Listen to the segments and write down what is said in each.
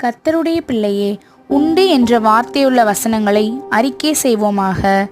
கர்த்தருடைய பிள்ளையே உண்டு என்ற வார்த்தையுள்ள வசனங்களை அறிக்கை செய்வோமாக.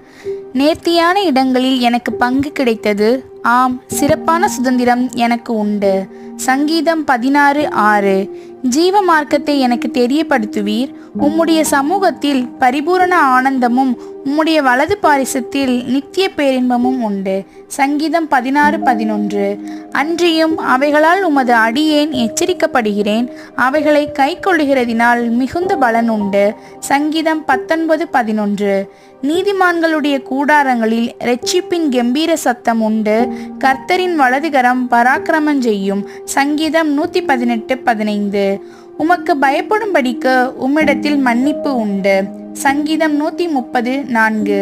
நேர்த்தியான இடங்களில் எனக்கு பங்கு கிடைத்தது ஆம் சிறப்பான சுதந்திரம் எனக்கு உண்டு. சங்கீதம் பதினாறு ஆறு. ஜீவ மார்க்கத்தை எனக்கு தெரியப்படுத்துவீர். உம்முடைய சமூகத்தில் பரிபூரண ஆனந்தமும் உம்முடைய வலது பாரிசத்தில் நித்திய பேரின்பமும் உண்டு. சங்கீதம் பதினாறு பதினொன்று. அன்றியும் அவைகளால் உமது அடியேன் எச்சரிக்கப்படுகிறேன். அவைகளை கை கொள்ளுகிறதினால் மிகுந்த பலன் உண்டு. சங்கீதம் பத்தொன்பது பதினொன்று. நீதிமான்களுடைய கூடாரங்களில் ரட்சிப்பின் கெம்பீர சத்தம் உண்டு. கர்த்தரின் வலதுகரம் பராக்கிரமம் செய்யும் சங்கீதம் நூற்றி பதினெட்டு பதினைந்து. உமக்கு பயப்படும்படிக்கு உம்மிடத்தில் மன்னிப்பு உண்டு. சங்கீதம் நூற்றி முப்பது நான்கு.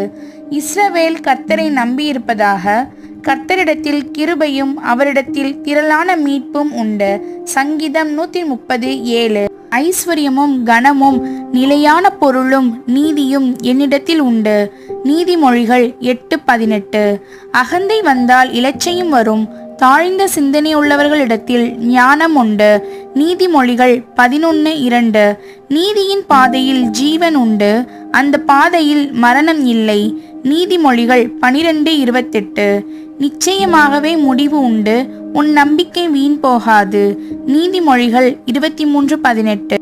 இஸ்ரவேல் கர்த்தரை நம்பியிருப்பதாக கர்த்தரிடத்தில் கிருபையும் அவரிடத்தில் திரளான மீட்பும் உண்டு. சங்கீதம் நூற்றி முப்பது ஏழு. ஐஸ்வர்யமும் கனமும் நிலையான பொருளும் நீதியும் என்னிடத்தில் உண்டு. நீதிமொழிகள் எட்டு பதினெட்டு. அகந்தை வந்தால் இலச்சையும் வரும். தாழ்ந்த சிந்தனை உள்ளவர்களிடத்தில் ஞானம் உண்டு. நீதிமொழிகள் பதினொன்று இரண்டு. நீதியின் பாதையில் ஜீவன் உண்டு. அந்த பாதையில் மரணம் இல்லை. நீதிமொழிகள் பனிரெண்டு இருபத்தெட்டு. நிச்சயமாகவே முடிவு உண்டு. உன் நம்பிக்கை வீண் போகாது. நீதிமொழிகள் இருபத்தி மூன்று பதினெட்டு.